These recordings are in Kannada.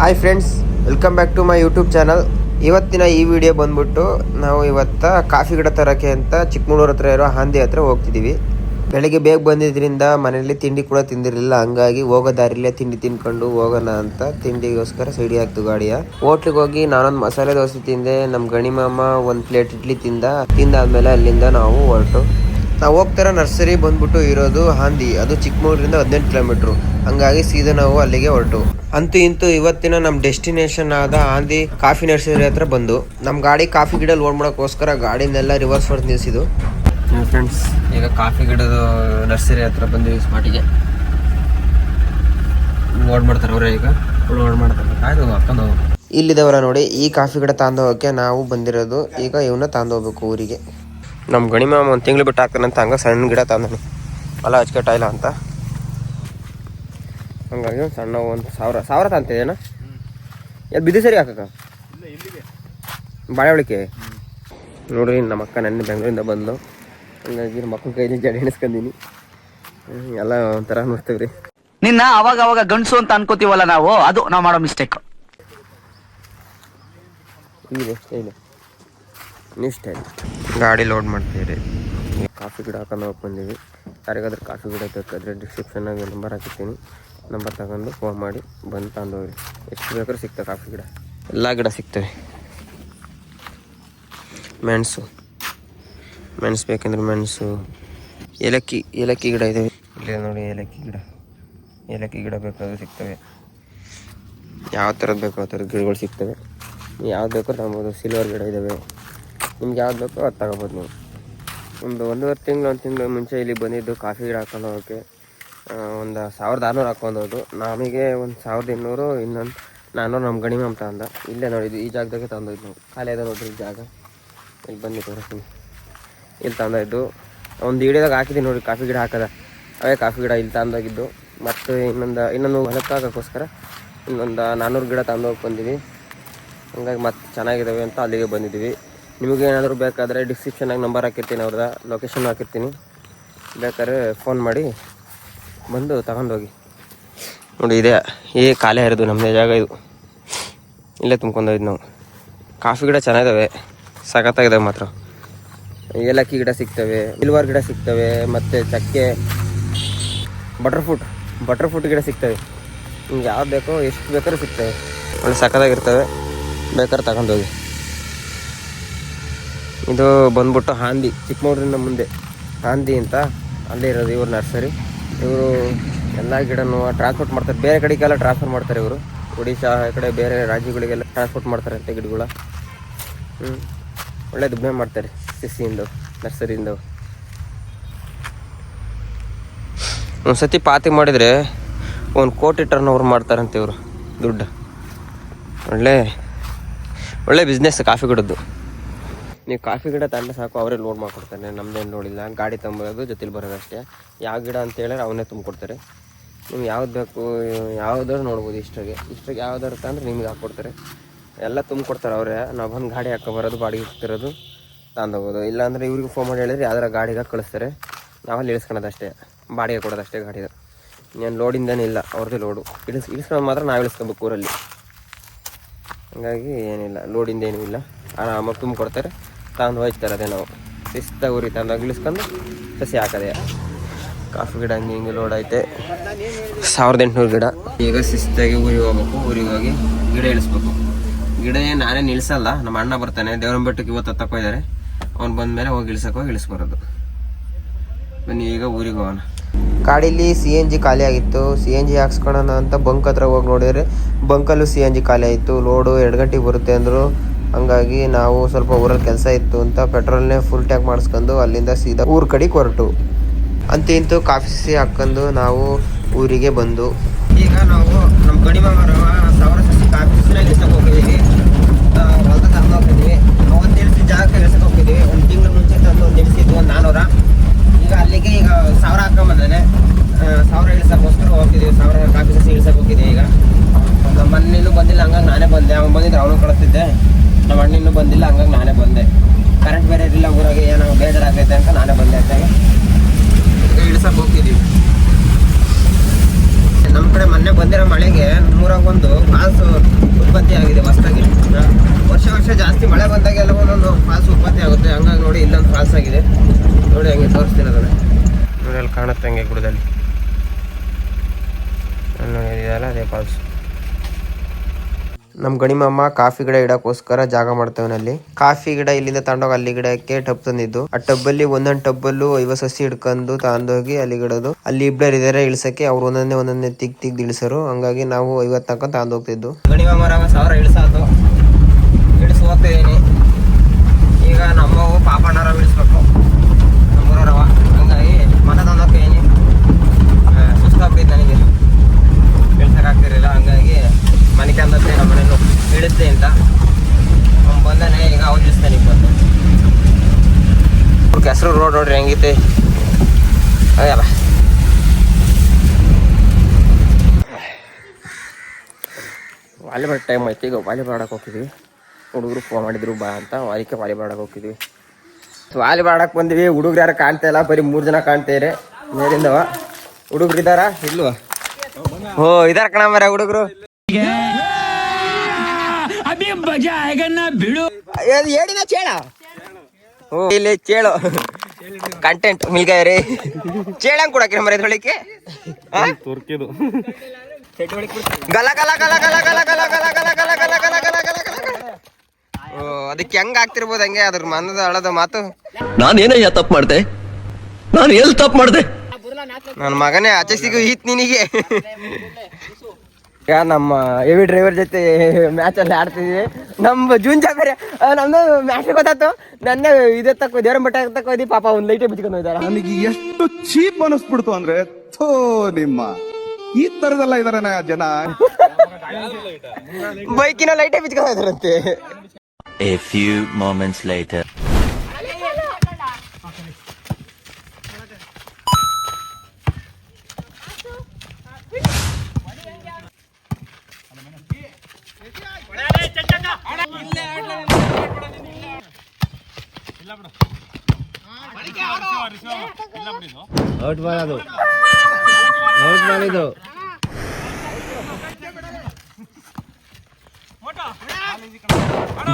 Hi friends welcome back to my YouTube channel ಇವತ್ತಿನ ಈ ವಿಡಿಯೋ ಬಂದ್ಬಿಟ್ಟು ನಾವು ಇವತ್ತ ಕಾಫಿ ಗಿಡ ತರಕ್ಕೆ ಅಂತ ಚಿಕ್ಕಮಗಳೂರು ಹತ್ರ ಇರೋ ಹಾಂದಿ ಹತ್ರ ಹೋಗ್ತಿದ್ದೀವಿ ಬೆಳಗ್ಗೆ ಬೇಗ ಬಂದಿದ್ದರಿಂದ ಮನೆಯಲ್ಲಿ ತಿಂಡಿ ಕೂಡ ತಿಂದಿರಲಿಲ್ಲ. ಹಂಗಾಗಿ ಹೋಗೋ ದಾರಿಲೇ ತಿಂಡಿ ತಿನ್ಕೊಂಡು ಹೋಗೋಣ ಅಂತ ತಿಂಡಿಗೋಸ್ಕರ ಸೈಡಿ ಹಾಕ್ತು ಗಾಡಿಯ. ಹೋಟ್ಲಿಗೆ ಹೋಗಿ ನಾನೊಂದು ಮಸಾಲೆ ದೋಸೆ ತಿಂದೆ. ನಮ್ಮ ಗಣಿಮಾಮ ಒಂದು ಪ್ಲೇಟ್ ಇಡ್ಲಿ ತಿಂದ. ತಿಂದಾದ್ಮೇಲೆ ಅಲ್ಲಿಂದ ನಾವು ಹೊರಟು. ನಾವು ಹೋಗ್ತಾರೆ ನರ್ಸರಿ ಬಂದ್ಬಿಟ್ಟು ಇರೋದು ಹಾಂದಿ. ಅದು ಚಿಕ್ಕಮಗಳೂರಿಂದ ಹದಿನೆಂಟು ಕಿಲೋಮೀಟ್ರು. ಹಂಗಾಗಿ ಸೀದಾ ನಾವು ಅಲ್ಲಿಗೆ ಹೊರಟು. ಅಂತೂ ಇಂತೂ ಇವತ್ತಿನ ನಮ್ಮ ಡೆಸ್ಟಿನೇಷನ್ ಆದ ಹಾಂದಿ ಕಾಫಿ ನರ್ಸರಿ ಹತ್ರ ಬಂದು. ನಮ್ಮ ಗಾಡಿ ಕಾಫಿ ಗಿಡ ಲೋಡ್ ಮಾಡೋಕ್ಕೋಸ್ಕರ ಗಾಡಿನೆಲ್ಲ ರಿವರ್ಸ್ ಹೊಡೆದು ನಿಲ್ಲಿಸಿದ್ದು ಫ್ರೆಂಡ್ಸ್ ಈಗ ಕಾಫಿ ಗಿಡದ ನರ್ಸರಿ ಹತ್ರ ಬಂದು ಯೂಸ್ ಮಾಡಿಗೆ ಲೋಡ್ ಮಾಡ್ತಾರೆ ಅವರೇ ಈಗ. ಲೋಡ್ ಮಾಡ್ತಾರೆ. ಹಾಕೊಂಡು ಇಲ್ಲಿದವರ ನೋಡಿ ಈ ಕಾಫಿ ಗಿಡ ತಾಂದು ಹೋಗಕ್ಕೆ ನಾವು ಬಂದಿರೋದು. ಈಗ ಇವನ್ನ ತಾಂದು ಹೋಗ್ಬೇಕು ಊರಿಗೆ. ನಮ್ಮ ಗಣಿಮಾಮ ಒಂದು ತಿಂಗಳು ಬಿಟ್ಟು ಹಾಕ್ತಾನಂತ ಹಂಗೆ ಸಣ್ಣ ಗಿಡ ತಂದನು ಹೊಲ ಹಚ್ಕಟ್ಟ ಇಲ್ಲ ಅಂತ. ಹಂಗಾಗಿ ಒಂದು ಸಣ್ಣ ಒಂದು ಸಾವಿರ ಸಾವಿರ ತಂತಿದೇನ ಎಲ್ಲಿ ಬಿದ್ದು ಸರಿ ಹಾಕಕ್ಕ? ಬಾಳೆವಳಿಕೆ ನೋಡ್ರಿ ನಮ್ಮ ಅಕ್ಕ ನೆನ್ನೆ ಬೆಂಗಳೂರಿಂದ ಬಂದು ಹಂಗಾಗಿ ನಮ್ಮ ಅಕ್ಕನ ಕೈಲಿ ಜಡಿ ಎಣಿಸ್ಕೊಂಡಿನಿ ಎಲ್ಲ ಒಂಥರ ನೋಡ್ತೇವೆ ರೀ ನಿನ್ನ ಅವಾಗ ಅವಾಗ ಗಂಡಸು ಅಂತ ಅನ್ಕೋತೀವಲ್ಲ ನಾವು ಅದು ನಾವು ಮಾಡೋ ಮಿಸ್ಟೇಕ್ ಇದೆ ಇಲ್ಲ ಸ್ಟೈಲ್ ಗಾಡಿ ಲೋಡ್ ಮಾಡ್ತೀರಿ ಕಾಫಿ ಗಿಡ ಹಾಕೊಂಡು ಹೋಗಿ ಬಂದೀವಿ ಯಾರಿಗಾದ್ರೂ ಕಾಫಿ ಗಿಡ ಬೇಕಾದ್ರೆ ಡಿಸ್ಕ್ರಿಪ್ಷನ್ನಾಗ ನಂಬರ್ ಹಾಕಿರ್ತೀನಿ. ನಂಬರ್ ತಗೊಂಡು ಫೋನ್ ಮಾಡಿ ಬಂದು ತಂದೋರಿ ಎಷ್ಟು ಬೇಕಾದ್ರೂ ಸಿಗ್ತವೆ ಕಾಫಿ ಗಿಡ. ಎಲ್ಲ ಗಿಡ ಸಿಗ್ತವೆ. ಮೆಣಸು ಮೆಣಸು ಬೇಕಂದ್ರೆ ಮೆಣಸು ಏಲಕ್ಕಿ ಏಲಕ್ಕಿ ಗಿಡ ಇದಾವೆ. ಇಲ್ಲಿ ನೋಡಿ ಏಲಕ್ಕಿ ಗಿಡ. ಏಲಕ್ಕಿ ಗಿಡ ಬೇಕಾದ್ರೂ ಸಿಗ್ತವೆ. ಯಾವ ಥರದ್ದು ಬೇಕೋ ಆ ಥರದ ಗಿಡಗಳು ಸಿಗ್ತವೆ. ಯಾವ್ದು ಬೇಕೋ ತಗೊಬೋದು. ಸಿಲ್ವರ್ ಗಿಡ ಇದ್ದಾವೆ ನಿಮ್ಗೆ ಯಾವ್ದು ಬೇಕೋ ಅದು ತಗೋಬೋದು ನೀವು. ಒಂದು ಒಂದೂವರೆ ತಿಂಗಳು, ಒಂದು ತಿಂಗಳು ಮುಂಚೆ ಇಲ್ಲಿ ಬಂದಿದ್ದು ಕಾಫಿ ಗಿಡ ಹಾಕೊಂಡು ಹೋಗೋಕ್ಕೆ ಒಂದು ಸಾವಿರದ ಆರುನೂರು ಹಾಕೊಂಡೋದು ನಮಗೆ ಒಂದು ಸಾವಿರದ ಇನ್ನೂರು, ಇನ್ನೊಂದು ನಾನ್ನೂರು ನಮ್ಮ ಗಣಿ ಅಂತ ಅಂದ ಇಲ್ಲೇ ನೋಡಿದ್ದು, ಈ ಜಾಗದಾಗೆ ತಂದೋಯ್ತು ನಾವು. ಖಾಲಿ ಅದ ನೋಡಿರಿ ಈ ಜಾಗ. ಇಲ್ಲಿ ಬನ್ನಿ ತೋರಿಸ್ತೀನಿ ಇಲ್ಲಿ ತಂದೋಯ್ತು ಒಂದು ಹಿಡಿದಾಗ ಹಾಕಿದ್ದೀನಿ ನೋಡಿ ಕಾಫಿ ಗಿಡ ಹಾಕದ. ಅವೇ ಕಾಫಿ ಗಿಡ ಇಲ್ಲಿ ತಂದೋಗಿದ್ದು. ಮತ್ತು ಇನ್ನೊಂದು ಇನ್ನೊಂದು ಹೊಲಕ್ಕೆ ಹಾಕೋಕ್ಕೋಸ್ಕರ ಇನ್ನೊಂದು ನಾನ್ನೂರು ಗಿಡ ತಂದೋಗಿ ಬಂದಿದ್ವಿ ಹಂಗಾಗಿ ಮತ್ತೆ ಚೆನ್ನಾಗಿದ್ದಾವೆ ಅಂತ ಅಲ್ಲಿಗೆ ಬಂದಿದ್ದೀವಿ. ನಿಮಗೆ ಏನಾದರೂ ಬೇಕಾದರೆ ಡಿಸ್ಕ್ರಿಪ್ಷನಾಗಿ ನಂಬರ್ ಹಾಕಿರ್ತೀನಿ ಅವ್ರದ್ದು ಲೊಕೇಶನ್ ಹಾಕಿರ್ತೀನಿ. ಬೇಕಾದ್ರೆ ಫೋನ್ ಮಾಡಿ ಬಂದು ತಗೊಂಡೋಗಿ. ನೋಡಿ, ಇದೆ. ಏ ಖಾಲಿ ಹರಿದು ನಮ್ಮದೇ ಜಾಗ ಇದು. ಇಲ್ಲೇ ತುಂಬ್ಕೊಂಡೋಯ್ದು ನಾವು. ಕಾಫಿ ಗಿಡ ಚೆನ್ನಾಗಿದ್ದಾವೆ ಸಖತ್ತಾಗಿದ್ದಾವೆ ಮಾತ್ರ. ಏಲಕ್ಕಿ ಗಿಡ ಸಿಗ್ತವೆ ಸಿಲ್ವರ್ ಗಿಡ ಸಿಗ್ತವೆ, ಮತ್ತು ಚಕ್ಕೆ ಬಟರ್ ಫ್ರೂಟ್ ಬಟರ್ ಫ್ರೂಟ್ ಗಿಡ ಸಿಗ್ತವೆ. ನಿಮ್ಗೆ ಯಾವ್ದು ಬೇಕೋ, ಎಷ್ಟು ಬೇಕಾದ್ರೂ ಸಿಗ್ತವೆ. ಒಳ್ಳೆ ಸಖತ್ತಾಗಿರ್ತವೆ. ಬೇಕಾದ್ರೆ ತಗೊಂಡೋಗಿ. ಇದು ಬಂದ್ಬಿಟ್ಟು ಹಾಂದಿ ಚಿಕ್ಕಮಗಳೂರಿನ ಮುಂದೆ. ಹಾಂದಿ ಅಂತ ಅಲ್ಲೇ ಇರೋದು ಇವರು ನರ್ಸರಿ. ಇವರು ಎಲ್ಲ ಗಿಡನೂ ಟ್ರಾನ್ಸ್ಪೋರ್ಟ್ ಮಾಡ್ತಾರೆ. ಬೇರೆ ಕಡೆಗೆಲ್ಲ ಟ್ರಾನ್ಸ್ಫರ್ ಮಾಡ್ತಾರೆ ಇವರು. ಒಡಿಶಾ ಆ ಕಡೆ ಬೇರೆ ರಾಜ್ಯಗಳಿಗೆಲ್ಲ ಟ್ರಾನ್ಸ್ಪೋರ್ಟ್ ಮಾಡ್ತಾರೆ ಅಂತ ಗಿಡಗಳ. ಹ್ಞೂ ಒಳ್ಳೆ ದುಬ್ಬೆ ಮಾಡ್ತಾರೆ ಸಿಸಿಯಿಂದ, ನರ್ಸರಿಯಿಂದ. ಒಂದು ಸತಿ ಪಾತಿ ಮಾಡಿದರೆ ಒಂದು ಕೋಟಿ ಟರ್ನ್ ಓವರ್ ಮಾಡ್ತಾರಂತೆ ಇವರು ದುಡ್ಡು. ಒಳ್ಳೆ ಒಳ್ಳೆ ಬಿಸ್ನೆಸ್ ಕಾಫಿ ಗಿಡದ್ದು. ನೀವು ಕಾಫಿ ಗಿಡ ತಂಡ ಸಾಕು, ಅವರೇ ಲೋಡ್ ಮಾಡಿಕೊಡ್ತಾನೆ ನಮ್ದೇನು ನೋಡಿಲ್ಲ ಗಾಡಿ ತಂಬರೋದು ಜೊತೆಲಿ ಬರೋದಷ್ಟೇ. ಯಾವ ಗಿಡ ಅಂತ ಹೇಳಿದ್ರೆ ಅವನ್ನೇ ತುಂಬಿಕೊಡ್ತಾರೆ. ನಿಮ್ಗೆ ಯಾವ್ದು ಬೇಕು, ಯಾವ್ದಾದ್ರು ನೋಡ್ಬೋದು ಇಷ್ಟಾಗೆ ಇಷ್ಟಾಗೆ ಯಾವ್ದಾರು ತಂದ್ರೆ ನಿಮ್ಗೆ ಹಾಕ್ಕೊಡ್ತಾರೆ. ಎಲ್ಲ ತುಂಬಿಕೊಡ್ತಾರೆ ಅವರೇ. ನಾವು ಬಂದು ಗಾಡಿ ಹಾಕೊಬರೋದು ಬಾಡಿಗೆ ಇರ್ತಿರೋದು ತಗೊಂಡೋಗೋದು ಇಲ್ಲಾಂದರೆ ಇವ್ರಿಗೆ ಫೋನ್ ಮಾಡಿ ಹೇಳಿದ್ರೆ ಯಾವ್ದಾರ ಗಾಡಿಗೆ ಕಳಿಸ್ತಾರೆ. ನಾವಲ್ಲಿ ಇಳಿಸ್ಕೊಳೋದು ಅಷ್ಟೇ ಬಾಡಿಗೆ ಕೊಡೋದಷ್ಟೇ ಅಷ್ಟೇ ಇನ್ನೇನು ಲೋಡಿಂದೇನೇ ಇಲ್ಲ, ಅವ್ರದ್ದು ಲೋಡು ಇಳಿಸ್, ಇಳಿಸ್ಕೊಂಡು ಮಾತ್ರ ನಾವು ಇಳಿಸ್ಕೊಬೇಕು ಊರಲ್ಲಿ. ಹಂಗಾಗಿ ಏನಿಲ್ಲ ಲೋಡಿಂದ ಏನೂ ಇಲ್ಲ. ಆರಾಮಾಗಿ ತುಂಬ ತಗೊಂಡು ಹೋಯ್ತಾರೆ ಅದೇ ನಾವು. ಶಿಸ್ತಾಗಿ ಉರಿ ತಂದಾಗ ಇಳಿಸ್ಕೊಂಡು ಸಸಿ ಹಾಕದೆ. ಕಾಫಿ ಗಿಡ ಹಂಗೆ ಹಿಂಗೆ ಲೋಡ್ ಐತೆ ಸಾವಿರದ ಎಂಟುನೂರು ಗಿಡ. ಈಗ ಶಿಸ್ತಾಗಿ ಊರಿಗೆ ಹೋಗ್ಬೇಕು ಊರಿಗೆ ಹೋಗಿ ಗಿಡ ಇಳಿಸ್ಬೇಕು. ಗಿಡ ಏನು ನಾನೇ ನಿಲ್ಸಲ್ಲ, ನಮ್ಮ ಅಣ್ಣ ಬರ್ತಾನೆ ದೇವರ ಬೆಟ್ಟಕ್ಕೆ ಇವತ್ತು ತಕ್ಕೋಯ್ದಾರೆ ಅವ್ನು ಬಂದಮೇಲೆ ಹೋಗಿ ಇಳಿಸಕ್ಕೆ ಹೋಗಿ ಇಳಿಸ್ಬರೋದು. ಬನ್ನಿ, ಈಗ ಊರಿಗೆ ಹೋಗೋಣ. ಗಾಡೀಲಿ ಸಿ ಎನ್ ಜಿ ಖಾಲಿ ಆಗಿತ್ತು. ಸಿ ಎನ್ ಜಿ ಹಾಕ್ಸ್ಕೊಳೋಣ ಅಂತ ಬಂಕ್ ಹತ್ರ ಹೋಗಿ ನೋಡಿದ್ರೆ ಬಂಕಲ್ಲೂ ಸಿ ಎನ್ ಜಿ ಖಾಲಿ ಆಯಿತು. ಲೋಡು ಎರಡು ಗಂಟೆಗೆ ಬರುತ್ತೆ ಅಂದರು. ಹಂಗಾಗಿ ನಾವು ಸ್ವಲ್ಪ ಊರಲ್ಲಿ ಕೆಲಸ ಇತ್ತು ಅಂತ ಪೆಟ್ರೋಲ್ನೇ ಫುಲ್ ಟ್ಯಾಂಕ್ ಮಾಡಿಸ್ಕೊಂಡು ಅಲ್ಲಿಂದ ಸೀದಾ ಊರ ಕಡೆಗೆ ಹೊರಟು. ಅಂತ ಇಂತೂ ಕಾಫಿ ಹಾಕ್ಕೊಂಡು ನಾವು ಊರಿಗೆ ಬಂದು. ಈಗ ನಾವು ನಮ್ಮ ಗಣಿಮ ಸಾವಿರ ಸಸಿ ಕಾಫಿ ಸಿನಾಗಿ ಹೋಗಿದ್ದೀವಿ. ಹೊಲದ ತಂದು ಹೋಗಿದ್ದೀವಿ ಅವತ್ತು ನಿಲ್ಸಿ ಜಾಗಕ್ಕೆ ಇಳಿಸಕ್ಕೆ ಹೋಗಿದ್ದೀವಿ. ಒಂದು ತಿಂಗಳು ಮುಂಚೆ ತಂದು ಒಂದು ಎಣಿಸಿದ್ದು ಒಂದು ನಾನ್ನೂರ ಈಗ ಅಲ್ಲಿಗೆ ಈಗ ಸಾವಿರ ಹಾಕೊಂಬಂದಾನೆ ಸಾವಿರ ಇಳಿಸಕ್ಕೋಸ್ಕರ ಹೋಗ್ತಿದ್ದೀವಿ. ಸಾವಿರ ಕಾಫಿ ಸಸಿ ಇಳಿಸಕ್ಕೆ ಹೋಗಿದ್ದೀವಿ ಈಗ. ನಮ್ಮ ಮನೇಲೂ ಬಂದಿಲ್ಲ, ಹಂಗಾಗಿ ನಾನೇ ಬಂದೆ. ಅವನು ಬಂದಿದ್ದೆ ಅವನು ಕಳಿಸ್ತಿದ್ದೆ. ನಮ್ಮ ಅಣ್ಣ ಇನ್ನೂ ಬಂದಿಲ್ಲ ಹಂಗಾಗಿ ನಾನೇ ಬಂದೆ. ಕರೆಂಟ್ ಬೇರೆ ಇರಲಿಲ್ಲ ಊರಾಗೆ ಏನೋ ಬೇಜಾರಾಗೈತೆ ಅಂತ ನಾನೇ ಬಂದೆ ಅಂತ ಇಳಿಸಕ್ಕೆ ಹೋಗ್ತಿದ್ದೀವಿ ನಮ್ಮ ಕಡೆ ಮೊನ್ನೆ ಬಂದಿರೋ ಮಳೆಗೆ ನಮ್ಮೂರಾಗ ಒಂದು ಫಾಲ್ಸ್ ಉತ್ಪತ್ತಿ ಆಗಿದೆ ಹೊಸದಾಗಿ. ವರ್ಷ ವರ್ಷ ಜಾಸ್ತಿ ಮಳೆ ಬಂದಾಗ ಎಲ್ಲ ಒಂದೊಂದು ಫಾಲ್ಸ್ ಉತ್ಪತ್ತಿ ಆಗುತ್ತೆ. ಹಂಗಾಗಿ ನೋಡಿ ಇಲ್ಲೊಂದು ಫಾಲ್ಸ್ ಆಗಿದೆ. ನೋಡಿ ಹಂಗೆ ತೋರಿಸ್ತೀನಿ ಅದನ್ನು ನೋಡಿ ಅಲ್ಲಿ ಕಾಣುತ್ತೆ ಹಂಗೆ ಗುಡದಲ್ಲಿ. ಇದೆಯಲ್ಲ ಅದೇ ಫಾಲ್ಸ್ ನಮ್ಮ ಗಣಿಮಮ್ಮ ಕಾಫಿ ಗಿಡ ಇಡಕ್ಕೋಸ್ಕರ ಜಾಗ ಮಾಡ್ತೇವನಲ್ಲಿ ಕಾಫಿ ಗಿಡ ಇಲ್ಲಿಂದ ತಗೊಂಡೋಗಿ ಅಲ್ಲಿ ಗಿಡಕ್ಕೆ ಟಬ್ ತಂದಿದ್ದು. ಆ ಟಬ್ಬಲ್ಲಿ ಒಂದೊಂದು ಟಬ್ಬಲ್ಲೂ ಐವತ್ತು ಸಸಿ ಹಿಡ್ಕೊಂಡು ತಗೊಂಡೋಗಿ ಅಲ್ಲಿ ಗಿಡದು. ಅಲ್ಲಿ ಇಬ್ಬರು ಇದಾರೆ ಇಳಿಸಕ್ಕೆ, ಅವ್ರು ಒಂದೊಂದೇ ಒಂದೊಂದೇ ತಿಗ್ ತಿಗ್ ಇಳಿಸರು ಹಂಗಾಗಿ ನಾವು ಐವತ್ತು ತನಕ ತಗೊಂಡ್ ಹೋಗ್ತಿದ್ದು ಗಣಿಮಮ್ಮರಾಗ ಸಾವಿರ ಇಳಿಸೋದು ಇಳಿಸಿ ಹೋಗ್ತಿದ್ದೀನಿ ಈಗ ನಮ್ಮವು ಪಾಪಣ್ಣರ ನಮ್ಮೂರವ ಹಂಗಾಗಿ ಮನೆ ತಂದೋಕೆ ಏನಿ ಸುಸ್ತಾಗ್ತೈತೆ ನನಗೆ ಇಳ್ಸಕ್ಕಾಗ್ತಿರಲಿಲ್ಲ ಹಂಗಾಗಿ ಮನೆ ತಂದತ್ತೆ ನಮ್ಮ ಮನೇನು ಇಳಿಸ್ತೆ ಅಂತ ಅವ್ನು ಬಂದಾನೆ ಈಗ ಅವ್ನು ಇಳಿಸ್ತಾನೆ ಈಗ ಬಂದು ಕೆಸರು ya ಅಯ್ಯಲ್ಲ ವಾಲಿಬಾಲ್ ಟೈಮ್ ಐತಿ ಈಗ ವಾಲಿಬಾಲ್ ಆಡಕ್ಕೆ ಹೋಗ್ತಿದ್ವಿ ಹುಡುಗರು ಫೋನ್ ಮಾಡಿದ್ರು ಬಾ ಅಂತ ಅದಕ್ಕೆ ವಾಲಿಬಾಲ್ ಆಡಕ್ಕೆ ಹೋಗಿದ್ವಿ ವಾಲಿಬಾಲ್ ಆಡಕ್ಕೆ ಬಂದ್ವಿ ಹುಡುಗರು ಯಾರು ಕಾಣ್ತಾ ಇಲ್ಲ ಬರೀ ಮೂರು ಜನ ಕಾಣ್ತಾರೆ ಮೇಲಿಂದವ ಹುಡುಗರು ಇದಾರ ಇಲ್ವಾ ಓ ಇದಾರ ಕಣ ಮರ ಹುಡುಗರು ಹೇಳಿನ ಚೇಳ ಓ ಇಲ್ಲಿ ಚೇಳು ಕಂಟೆಂಟ್ ಮಿಲ್ಗಾಯ ರೀ ಚೇಳಂಗ್ ಕೊಡಕ್ಕೆ ಮರ ಇದ್ರೊಳಿಕೆ ಗಲ ಗಲ ಗಲ ಗಲ ಗಲ ಗಲ ಗಲ ಗಲ ಗಲ ಗಲ ಗಲ ಗಲ ಗಲ ಗಲ ಗಲ. ಓ ಅದಕ್ಕೆ ಹೆಂಗ್ ಆಗ್ತಿರ್ಬೋದು ಹಂಗೆ ಅದ್ರ ಮನದ ಅಳದ ಮಾತು ನಾನು ಏನಯ್ಯ ತಪ್ಪು ಮಾಡ್ದೆ ನಾನು ಎಲ್ಲಿ ತಪ್ಪು ಮಾಡ್ದೆ ನನ್ನ ಮಗನೇ ಆಚೆ ಸಿಗು ಈತ್ ನಿನಗೆ ಈಗ ನಮ್ಮ ಹೆವಿ ಡ್ರೈವರ್ ಜೊತೆ ಮ್ಯಾಚ್ ಅಲ್ಲಿ ಆಡ್ತಿದ್ವಿ. ನಮ್ಮ ಜೂನ್ ಬೇರೆ ನಮ್ದು ಮ್ಯಾಚ್ ಗೊತ್ತಾಯ್ತು. ನನ್ನ ಇದೇ ತಕ್ಕ ದೇವರ ಮಟ್ಟ ತಕ್ಕ ಹೋದಿ ಪಾಪ ಒಂದು ಲೈಟೇ ಬಿಚ್ಕೊಂಡು ಹೋಯ್ತಾರ ನನಗೆ ಎಷ್ಟು ಚೀಪ್ ಅನಿಸ್ಬಿಡ್ತು ಅಂದ್ರೆ ಥೋ ನಿಮ್ಮ. ಈ ತರದೆಲ್ಲ ಇದಾರೆ ಜನ. ಬೈಕಿನ ಲೈಟೇ ಬಿಚ್ಕೊಂಡು ಹೋಯ್ತಾರಂತೆ A few moments later.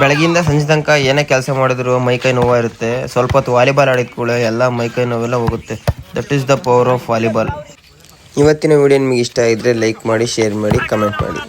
ಬೆಳಗಿಂದ ಸಂಜೆ ತನಕ ಏನೇ ಕೆಲಸ ಮಾಡಿದ್ರು ಮೈಕೈ ನೋವು ಇರುತ್ತೆ. ಸ್ವಲ್ಪ ಹೊತ್ತು ವಾಲಿಬಾಲ್ ಆಡಿದ ಕೂಡ ಎಲ್ಲ ಮೈಕೈ ನೋವೆಲ್ಲ ಹೋಗುತ್ತೆ. That is the power of volleyball ಇವತ್ತಿನ ವಿಡಿಯೋ ನಿಮಗೆ ಇಷ್ಟ ಆಗಿದ್ರೆ ಲೈಕ್ ಮಾಡಿ ಶೇರ್ ಮಾಡಿ ಕಮೆಂಟ್ ಮಾಡಿ.